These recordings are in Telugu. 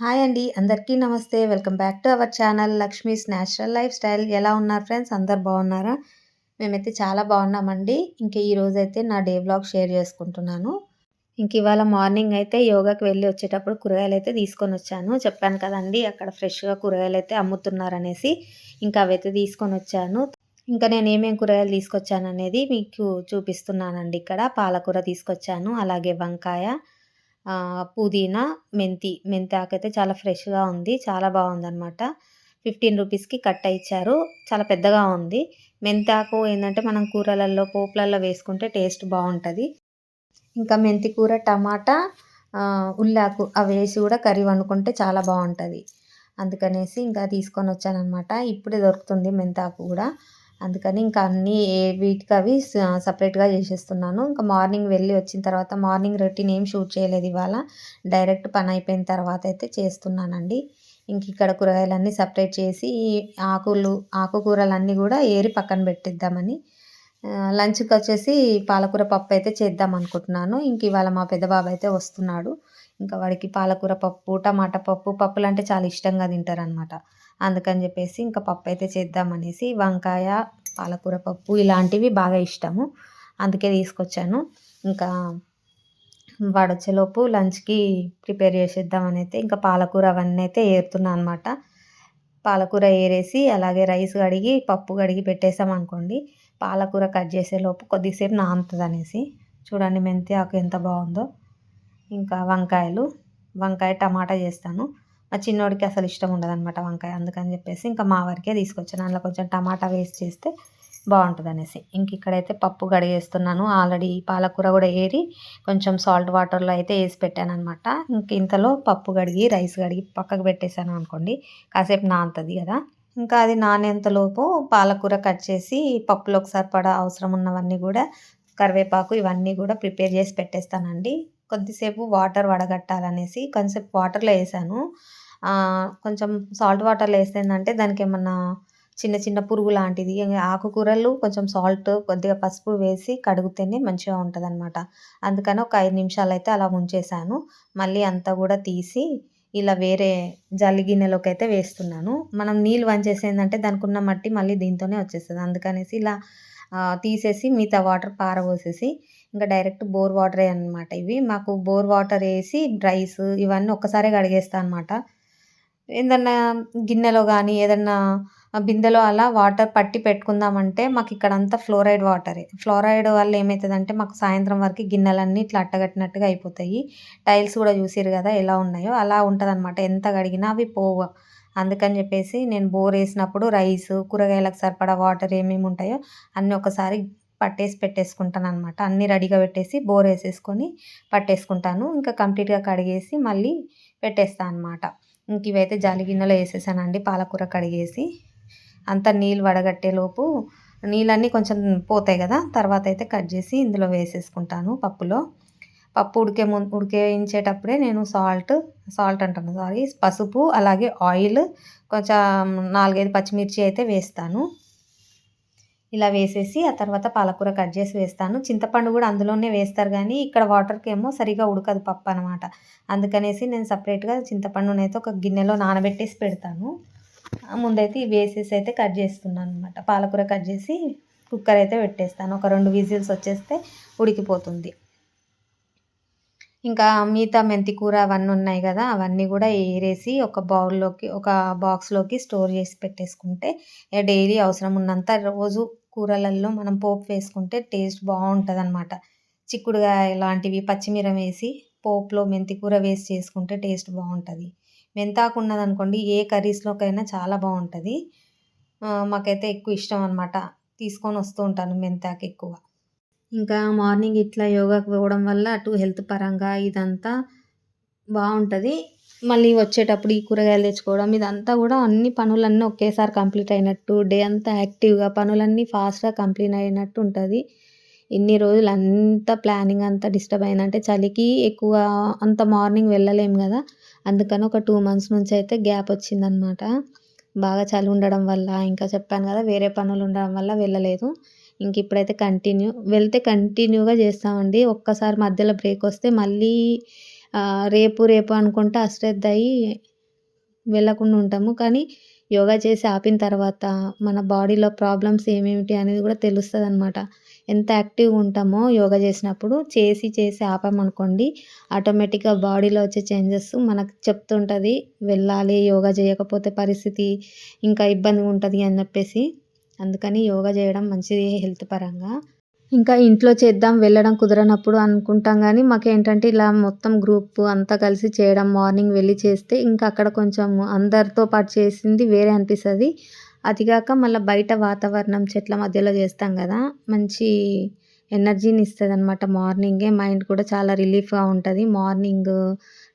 హాయ్ అండి అందరికీ నమస్తే. Welcome back to our channel Lakshmi's natural lifestyle. ఎలా ఉన్నారు ఫ్రెండ్స్? అందరు బాగున్నారా? మేమైతే చాలా బాగున్నామండి. ఇంక ఈరోజు అయితే నా డే బ్లాగ్ షేర్ చేసుకుంటున్నాను. ఇంక ఇవాళ మార్నింగ్ అయితే యోగాకి వెళ్ళి వచ్చేటప్పుడు కూరగాయలు అయితే తీసుకొని వచ్చాను. చెప్పాను కదండి అక్కడ ఫ్రెష్గా కూరగాయలు అయితే అమ్ముతున్నారనేసి ఇంకా అవైతే తీసుకొని వచ్చాను. ఇంకా నేను ఏమేమి కూరగాయలు తీసుకొచ్చాను అనేది మీకు చూపిస్తున్నానండి ఇక్కడ. పాలకూర తీసుకొచ్చాను అలాగే వంకాయ పుదీనా మెంతి మెంతి ఆకైతే చాలా ఫ్రెష్గా ఉంది. చాలా బాగుందనమాట ఫిఫ్టీన్ రూపీస్కి కట్ట ఇచ్చారు. చాలా పెద్దగా ఉంది. మెంతి ఆకు ఏంటంటే మనం కూరలలో పోపులలో వేసుకుంటే టేస్ట్ బాగుంటుంది. ఇంకా మెంతి కూర టమాటా ఉల్లాకు అవి వేసి కూడా కర్రీ వండుకుంటే చాలా బాగుంటుంది. అందుకనేసి ఇంకా తీసుకొని వచ్చానమాట ఇప్పుడే దొరుకుతుంది మెంతాకు కూడా. అందుకని ఇంకా అన్నీ ఏ వీటికి అవి సపరేట్గా చేసేస్తున్నాను. ఇంకా మార్నింగ్ వెళ్ళి వచ్చిన తర్వాత మార్నింగ్ రొటీన్ ఏం షూట్ చేయలేదు ఇవాళ. డైరెక్ట్ పని అయిపోయిన తర్వాత అయితే చేస్తున్నానండి. ఇంక ఇక్కడ కూరగాయలన్నీ సపరేట్ చేసి ఆకులు ఆకుకూరలన్నీ కూడా ఏరి పక్కన పెట్టిద్దామని. లంచ్కి వచ్చేసి పాలకూర పప్పు అయితే చేద్దాం అనుకుంటున్నాను. ఇంక ఇవాళ మా పెద్ద బాబు అయితే వస్తున్నాడు. ఇంకా వాడికి పాలకూర పప్పు టమాటా పప్పు పప్పులు అంటే చాలా ఇష్టంగా తింటారనమాట అందుకని చెప్పేసి ఇంకా పప్పు అయితే చేద్దామనేసి వంకాయ పాలకూర పప్పు ఇలాంటివి బాగా ఇష్టము. అందుకే తీసుకొచ్చాను. ఇంకా వాడు వచ్చేలోపు లంచ్కి ప్రిపేర్ చేసేద్దామని అయితే ఇంకా పాలకూర అవన్నీ అయితే ఏరుతున్నాను అనమాట పాలకూర ఏరేసి అలాగే రైస్ కడిగి పప్పు కడిగి పెట్టేసాం అనుకోండి పాలకూర కట్ చేసేలోపు కొద్దిసేపు నానుతుంది అనేసి. చూడండి మెంతి ఆకు ఎంత బాగుందో. ఇంకా వంకాయలు వంకాయ టమాటా చేస్తాను. మా చిన్నోడికి అసలు ఇష్టం ఉండదు అనమాట వంకాయ. అందుకని చెప్పేసి ఇంకా మా వరకే తీసుకొచ్చాను. అందులో కొంచెం టమాటా వేస్ట్ చేస్తే బాగుంటుంది అనేసి. ఇంక ఇక్కడైతే పప్పు గడిగేస్తున్నాను ఆల్రెడీ పాలకూర కూడా ఏరి కొంచెం సాల్ట్ వాటర్లో అయితే వేసి పెట్టాను అనమాట ఇంక ఇంతలో పప్పు కడిగి రైస్ కడిగి పక్కకు పెట్టేశాను అనుకోండి. కాసేపు నానుతుంది కదా. ఇంకా అది నానేంతలోపు పాలకూర కట్ చేసి పప్పులోకి సరిపడా అవసరం ఉన్నవన్నీ కూడా కరివేపాకు ఇవన్నీ కూడా ప్రిపేర్ చేసి పెట్టేస్తానండి. కొద్దిసేపు వాటర్ వడగట్టాలనేసి కొంచెంసేపు వాటర్లో వేసాను. కొంచెం సాల్ట్ వాటర్లో వేస్తే ఏంటంటే దానికి ఏమన్నా చిన్న చిన్న పురుగు లాంటిది. ఆకుకూరలు కొంచెం సాల్ట్ కొద్దిగా పసుపు వేసి కడిగితేనే మంచిగా ఉంటుంది అనమాట అందుకని ఒక ఐదు నిమిషాలు అయితే అలా ఉంచేసాను. మళ్ళీ అంతా కూడా తీసి ఇలా వేరే జల్లి గిన్నెలోకి అయితే వేస్తున్నాను. మనం నీళ్ళు వంచేసేందంటే దానికి ఉన్న మట్టి మళ్ళీ దీంతోనే వచ్చేస్తుంది. అందుకనేసి ఇలా తీసేసి మిగతా వాటర్ పారబోసేసి ఇంకా డైరెక్ట్ బోర్ వాటరే అనమాట ఇవి. మాకు బోర్ వాటర్ వేసి రైస్ ఇవన్నీ ఒక్కసారే కడిగేస్తాను అనమాట ఏదన్నా గిన్నెలో కానీ ఏదన్నా బిందెలో అలా వాటర్ పట్టి పెట్టుకుందామంటే మాకు ఇక్కడ అంతా ఫ్లోరైడ్ వాటరే. ఫ్లోరైడ్ వల్ల ఏమవుతుందంటే మాకు సాయంత్రం వరకు గిన్నెలన్నీ ఇట్లా అట్టగట్టినట్టుగా అయిపోతాయి. టైల్స్ కూడా చూసిరు కదా ఎలా ఉన్నాయో అలా ఉంటుంది అనమాట ఎంత కడిగినా అవి పోవు. అందుకని చెప్పేసి నేను బోర్ వేసినప్పుడు రైస్ కూరగాయలకు సరిపడా వాటర్ ఏమేమి ఉంటాయో అన్నీ ఒకసారి పట్టేసి పెట్టేసుకుంటాను అనమాట అన్నీ రెడీగా పెట్టేసి బోర్ వేసేసుకొని పట్టేసుకుంటాను. ఇంకా కంప్లీట్గా కడిగేసి మళ్ళీ పెట్టేస్తాను అనమాట ఇంక ఇవైతే జాలి గిన్నెలో వేసేసానండి పాలకూర కడిగేసి. అంతా నీళ్ళు వడగట్టేలోపు నీళ్ళన్నీ కొంచెం పోతాయి కదా తర్వాత అయితే కట్ చేసి ఇందులో వేసేసుకుంటాను పప్పులో. పప్పు ఉడికే ముందు ఉడికేయించేటప్పుడే నేను సాల్ట్ సాల్ట్ అంటాను సారీ పసుపు అలాగే ఆయిల్ కొంచెం నాలుగైదు పచ్చిమిర్చి అయితే వేస్తాను. ఇలా వేసేసి ఆ తర్వాత పాలకూర కట్ చేసి వేస్తాను. చింతపండు కూడా అందులోనే వేస్తారు కానీ ఇక్కడ వాటర్కి ఏమో సరిగా ఉడకదు పప్పు అనమాట అందుకనేసి నేను సపరేట్గా చింతపండునైతే ఒక గిన్నెలో నానబెట్టేసి పెడతాను. ముందైతే ఇవి వేసేసి అయితే కట్ చేస్తున్నాను అనమాట పాలకూర కట్ చేసి కుక్కర్ అయితే పెట్టేస్తాను. ఒక రెండు విజిల్స్ వచ్చేస్తే ఉడికిపోతుంది. ఇంకా మిగతా మెంతి కూర అవన్నీ ఉన్నాయి కదా అవన్నీ కూడా ఏరేసి ఒక బౌల్లోకి ఒక బాక్స్లోకి స్టోర్ చేసి పెట్టేసుకుంటే డైలీ అవసరం ఉన్నంత రోజు కూరలలో మనం పోపు వేసుకుంటే టేస్ట్ బాగుంటుంది అనమాట చిక్కుడుగాయ లాంటివి పచ్చిమిరం వేసి పోపులో మెంతి కూర వేసి చేసుకుంటే టేస్ట్ బాగుంటుంది. మెంతాకు ఉన్నదనుకోండి ఏ కర్రీస్లోకైనా చాలా బాగుంటుంది. మాకైతే ఎక్కువ ఇష్టం అనమాట తీసుకొని వస్తూ ఉంటాను మెంతాకు ఎక్కువ. ఇంకా మార్నింగ్ ఇట్లా యోగాకి పోవడం వల్ల అటు హెల్త్ పరంగా ఇదంతా బాగుంటుంది. మళ్ళీ వచ్చేటప్పుడు ఈ కూరగాయలు తెచ్చుకోవడం ఇదంతా కూడా అన్ని పనులన్నీ ఒకేసారి కంప్లీట్ అయినట్టు డే అంతా యాక్టివ్గా పనులన్నీ ఫాస్ట్గా కంప్లీట్ అయినట్టు ఉంటుంది. ఇన్ని రోజులు అంతా ప్లానింగ్ అంతా డిస్టర్బ్ అయిందంటే చలికి ఎక్కువ అంత మార్నింగ్ వెళ్ళలేము కదా అందుకని ఒక టూ మంత్స్ నుంచి అయితే గ్యాప్ వచ్చిందనమాట. బాగా చలి ఉండడం వల్ల ఇంకా చెప్పాను కదా వేరే పనులు ఉండడం వల్ల వెళ్ళలేదు. ఇంక ఇప్పుడైతే కంటిన్యూ వెళ్తే కంటిన్యూగా చేస్తామండి. ఒక్కసారి మధ్యలో బ్రేక్ వస్తే మళ్ళీ రేపు రేపు అనుకుంటే అశ్రద్ధ అయ్యి వెళ్ళకుండా ఉంటాము. కానీ యోగా చేసి ఆపిన తర్వాత మన బాడీలో ప్రాబ్లమ్స్ ఏమేమిటి అనేది కూడా తెలుస్తుంది అనమాట ఎంత యాక్టివ్గా ఉంటామో యోగా చేసినప్పుడు చేసి చేసి ఆపామనుకోండి ఆటోమేటిక్గా బాడీలో వచ్చే చేంజెస్ మనకు చెప్తుంటుంది. వెళ్ళాలి యోగా చేయకపోతే పరిస్థితి ఇంకా ఇబ్బందిగా ఉంటుంది అని చెప్పేసి. అందుకని యోగా చేయడం మంచిది హెల్త్ పరంగా. ఇంకా ఇంట్లో చేద్దాం వెళ్ళడం కుదరనప్పుడు అనుకుంటాం కానీ మాకేంటంటే ఇలా మొత్తం గ్రూప్ అంతా కలిసి చేయడం మార్నింగ్ వెళ్ళి చేస్తే ఇంకా అక్కడ కొంచెం అందరితో పాటు చేసింది వేరే అనిపిస్తుంది. అదిగాక మళ్ళీ బయట వాతావరణం చెట్ల మధ్యలో చేస్తాం కదా మంచి ఎనర్జీని ఇస్తుంది అనమాట మార్నింగే మైండ్ కూడా చాలా రిలీఫ్గా ఉంటుంది. మార్నింగ్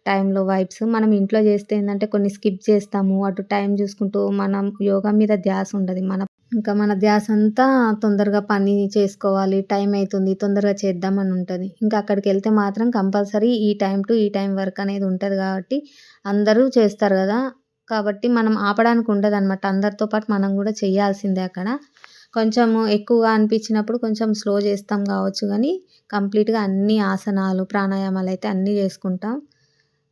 టైంలో వైబ్స్. మనం ఇంట్లో చేస్తే ఏంటంటే కొన్ని స్కిప్ చేస్తాము అటు టైం చూసుకుంటూ మనం యోగా మీద ధ్యాస ఉండదు. మన ఇంకా మన ధ్యాస అంతా తొందరగా పని చేసుకోవాలి టైం అవుతుంది తొందరగా చేద్దామని ఉంటుంది. ఇంకా అక్కడికి వెళ్తే మాత్రం కంపల్సరీ ఈ టైం టు ఈ టైం వర్క్ అనేది ఉంటుంది కాబట్టి అందరూ చేస్తారు కదా. కాబట్టి మనం ఆపడానికి ఉండదు అనమాట అందరితో పాటు మనం కూడా చేయాల్సిందే అక్కడ. కొంచెము ఎక్కువగా అనిపించినప్పుడు కొంచెం స్లో చేస్తాం కావచ్చు కానీ కంప్లీట్గా అన్ని ఆసనాలు ప్రాణాయామాలు అయితే అన్నీ చేసుకుంటాం.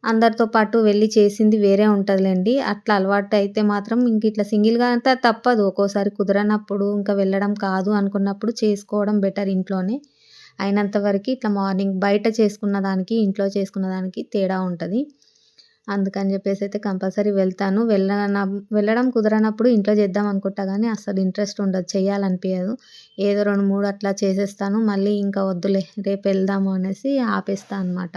అందరితో పాటు వెళ్ళి చేసింది వేరే ఉంటుందిలేండి. అట్లా అలవాటు అయితే మాత్రం ఇంక ఇట్లా సింగిల్గా అంతా తప్పదు. ఒక్కోసారి కుదరనప్పుడు ఇంకా వెళ్ళడం కాదు అనుకున్నప్పుడు చేసుకోవడం బెటర్ ఇంట్లోనే. అయినంత వరకు ఇట్లా మార్నింగ్ బయట చేసుకున్న దానికి ఇంట్లో చేసుకున్న దానికి తేడా ఉంటుంది. అందుకని చెప్పేసి అయితే కంపల్సరీ వెళ్తాను. వెళ్ళన వెళ్ళడం కుదరనప్పుడు ఇంట్లో చేద్దాం అనుకుంటా కానీ అసలు ఇంట్రెస్ట్ ఉండదు. చేయాలనిపించదు ఏదో రెండు మూడు అట్లా చేసేస్తాను. మళ్ళీ ఇంకా వద్దులే రేపు వెళ్దాము అనేసి ఆపేస్తాను అనమాట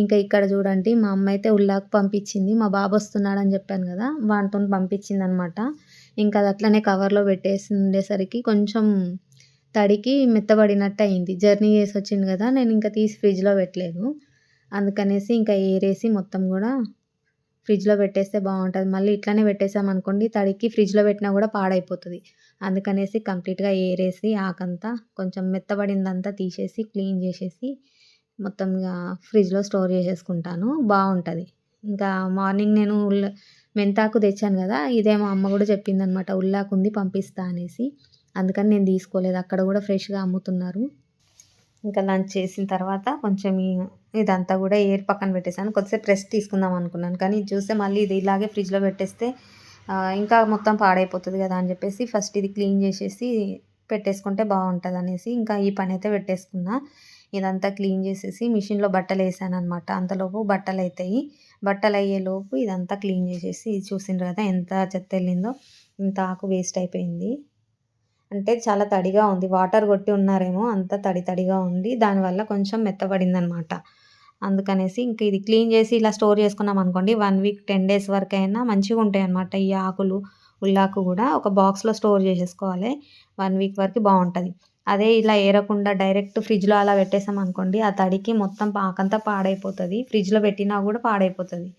ఇంకా ఇక్కడ చూడండి మా అమ్మ అయితే ఉల్లాకు పంపించింది. మా బాబు వస్తున్నాడని చెప్పాను కదా వాటితో పంపించింది అనమాట ఇంకా అది అట్లనే కవర్లో పెట్టేసి ఉండేసరికి కొంచెం తడికి మెత్తబడినట్టు అయింది. జర్నీ చేసి వచ్చింది కదా నేను ఇంకా తీసి ఫ్రిడ్జ్లో పెట్టలేదు. అందుకనేసి ఇంకా ఏరేసి మొత్తం కూడా ఫ్రిడ్జ్లో పెట్టేస్తే బాగుంటుంది. మళ్ళీ ఇట్లానే పెట్టేసామనుకోండి తడికి ఫ్రిడ్జ్లో పెట్టినా కూడా పాడైపోతుంది. అందుకనేసి కంప్లీట్గా ఏరేసి ఆకంతా కొంచెం మెత్తబడిందంతా తీసేసి క్లీన్ చేసేసి మొత్తం ఇక ఫ్రిడ్జ్లో స్టోర్ చేసేసుకుంటాను. బాగుంటుంది ఇంకా మార్నింగ్ నేను ఉల్ల మెంతాకు తెచ్చాను కదా ఇదే మా అమ్మ కూడా చెప్పిందనమాట ఉల్లాకు ఉంది పంపిస్తా అనేసి. అందుకని నేను తీసుకోలేదు. అక్కడ కూడా ఫ్రెష్గా అమ్ముతున్నారు. ఇంకా లంచ్ చేసిన తర్వాత కొంచెం ఇదంతా కూడా ఏర్ పక్కన పెట్టేశాను. కొద్దిసేపు రెస్ట్ తీసుకుందాం అనుకున్నాను. కానీ చూస్తే మళ్ళీ ఇది ఇలాగే ఫ్రిడ్జ్లో పెట్టేస్తే ఇంకా మొత్తం పాడైపోతుంది కదా అని చెప్పేసి ఫస్ట్ ఇది క్లీన్ చేసేసి పెట్టేసుకుంటే బాగుంటుంది అనేసి ఇంకా ఈ పని అయితే పెట్టేసుకున్నా. ఇదంతా క్లీన్ చేసేసి మిషన్లో బట్టలు వేసాను అనమాట అంతలోపు బట్టలు అవుతాయి బట్టలు అయ్యేలోపు ఇదంతా క్లీన్ చేసేసి చూసిండ్రు కదా ఎంత చెత్త వెళ్ళిందో ఇంత ఆకు వేస్ట్ అయిపోయింది. అంటే చాలా తడిగా ఉంది. వాటర్ కొట్టి ఉన్నారేమో అంత తడి తడిగా ఉంది. దానివల్ల కొంచెం మెత్తబడింది అనమాట అందుకనేసి ఇంక ఇది క్లీన్ చేసి ఇలా స్టోర్ చేసుకున్నాం అనుకోండి. వన్ వీక్ టెన్ డేస్ వరకు అయినా మంచిగా ఉంటాయి అనమాట ఈ ఆకులు ఉల్లాకు కూడా ఒక బాక్స్లో స్టోర్ చేసేసుకోవాలి. వన్ వీక్ వరకు బాగుంటుంది. అదే ఇలా ఏరకుండా డైరెక్ట్ ఫ్రిడ్జ్లో అలా పెట్టేసాం అనుకోండి ఆ తడికి మొత్తం పాకంతా పాడైపోతుంది. ఫ్రిడ్జ్లో పెట్టినా కూడా పాడైపోతుంది.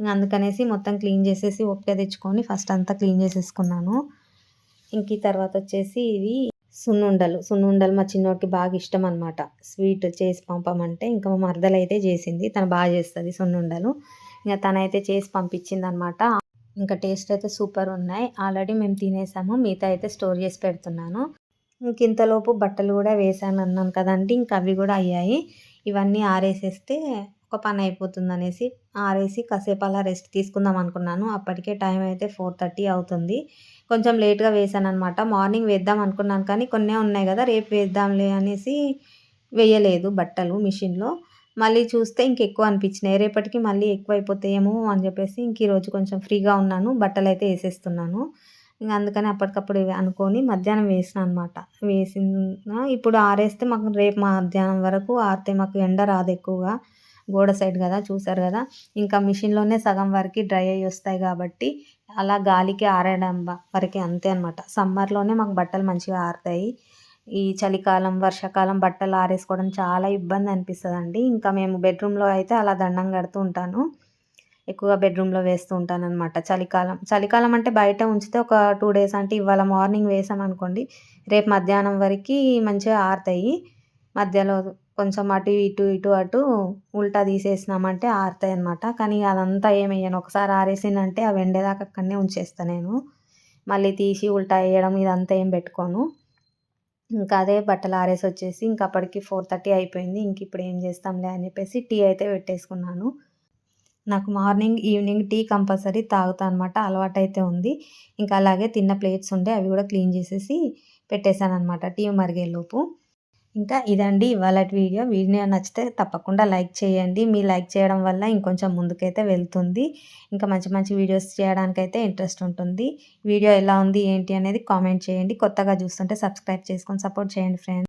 ఇంకా అందుకనేసి మొత్తం క్లీన్ చేసేసి ఒక్క తెచ్చుకొని ఫస్ట్ అంతా క్లీన్ చేసేసుకున్నాను. ఇంక తర్వాత వచ్చేసి ఇవి సున్నుండలు. సున్నుండలు మా చిన్నోడికి బాగా ఇష్టం అనమాట స్వీట్ చేసి పంపమంటే ఇంకా మా మరదలు అయితే చేసింది. తను బాగా చేస్తుంది సున్నుండలు. ఇంకా తనైతే చేసి పంపించింది అనమాట ఇంకా టేస్ట్ అయితే సూపర్ ఉన్నాయి. ఆల్రెడీ మేము తినేసాము. మిగతా అయితే స్టోర్ చేసి పెడుతున్నాను. ఇంతలోపు బట్టలు కూడా వేసాను అన్నాను కదండి ఇంక అవి కూడా అయ్యాయి. ఇవన్నీ ఆరేసేస్తే ఒక పని అయిపోతుంది అనేసి ఆరేసి కాసేపు అలా రెస్ట్ తీసుకుందాం అనుకున్నాను. అప్పటికే టైం అయితే ఫోర్ థర్టీ అవుతుంది. కొంచెం లేట్గా వేసాను అనమాట మార్నింగ్ వేద్దాం అనుకున్నాను కానీ కొన్నే ఉన్నాయి కదా రేపు వేద్దాంలే అనేసి వేయలేదు బట్టలు మిషన్లో. మళ్ళీ చూస్తే ఇంకెక్కువ అనిపించినాయి. రేపటికి మళ్ళీ ఎక్కువ అయిపోతాయేమో అని చెప్పేసి ఇంక ఈరోజు కొంచెం ఫ్రీగా ఉన్నాను. బట్టలు అయితే వేసేస్తున్నాను. ఇంకా అందుకని అప్పటికప్పుడు అనుకొని మధ్యాహ్నం వేసిన అనమాట వేసిన ఇప్పుడు ఆరేస్తే మాకు రేపు మధ్యాహ్నం వరకు ఆరితే మాకు ఎండ రాదు ఎక్కువగా. గోడ సైడ్ కదా చూసారు కదా? ఇంకా మిషన్లోనే సగం వరకు డ్రై అయ్యి వస్తాయి కాబట్టి అలా గాలికి ఆరడం వరకే అంతే అనమాట సమ్మర్లోనే మాకు బట్టలు మంచిగా ఆరుతాయి. ఈ చలికాలం వర్షాకాలం బట్టలు ఆరేసుకోవడం చాలా ఇబ్బంది అనిపిస్తుంది అండి ఇంకా మేము బెడ్రూమ్లో అయితే అలా దండం కడుతూ ఉంటాను. ఎక్కువగా బెడ్రూమ్లో వేస్తూ ఉంటాను అనమాట చలికాలం చలికాలం అంటే బయట ఉంచితే ఒక టూ డేస్ అంటే ఇవాళ మార్నింగ్ వేసామనుకోండి రేపు మధ్యాహ్నం వరకు మంచిగా ఆరుతాయి. మధ్యలో కొంచెం అటు ఇటు ఇటు అటు ఉల్టా తీసేసినామంటే ఆరుతాయి అనమాట కానీ అదంతా ఏమయ్యాను ఒకసారి ఆరేసిందంటే అవి ఎండేదాకా అక్కడనే ఉంచేస్తాను నేను. మళ్ళీ తీసి ఉల్టా వేయడం ఇదంతా ఏం పెట్టుకోను. ఇంకా అదే బట్టలు ఆరేసి వచ్చేసి ఇంకా అప్పటికి ఫోర్ థర్టీ అయిపోయింది. ఇంక ఇప్పుడు ఏం చేస్తాంలే అని చెప్పేసి టీ అయితే పెట్టేసుకున్నాను. నాకు మార్నింగ్ ఈవినింగ్ టీ కంపల్సరీ తాగుతా అనమాట అలవాటైతే ఉంది. ఇంకా అలాగే తిన్న ప్లేట్స్ ఉండే అవి కూడా క్లీన్ చేసేసి పెట్టేశాను అనమాట టీ మరిగేలోపు ఇంకా ఇదండి ఇవాళ వీడియో. వీడియో నచ్చితే తప్పకుండా లైక్ చేయండి. మీ లైక్ చేయడం వల్ల ఇంకొంచెం ముందుకైతే వెళ్తుంది. ఇంకా మంచి మంచి వీడియోస్ చేయడానికైతే ఇంట్రెస్ట్ ఉంటుంది. వీడియో ఎలా ఉంది ఏంటి అనేది కామెంట్ చేయండి. కొత్తగా చూస్తుంటే సబ్స్క్రైబ్ చేసుకొని సపోర్ట్ చేయండి ఫ్రెండ్స్.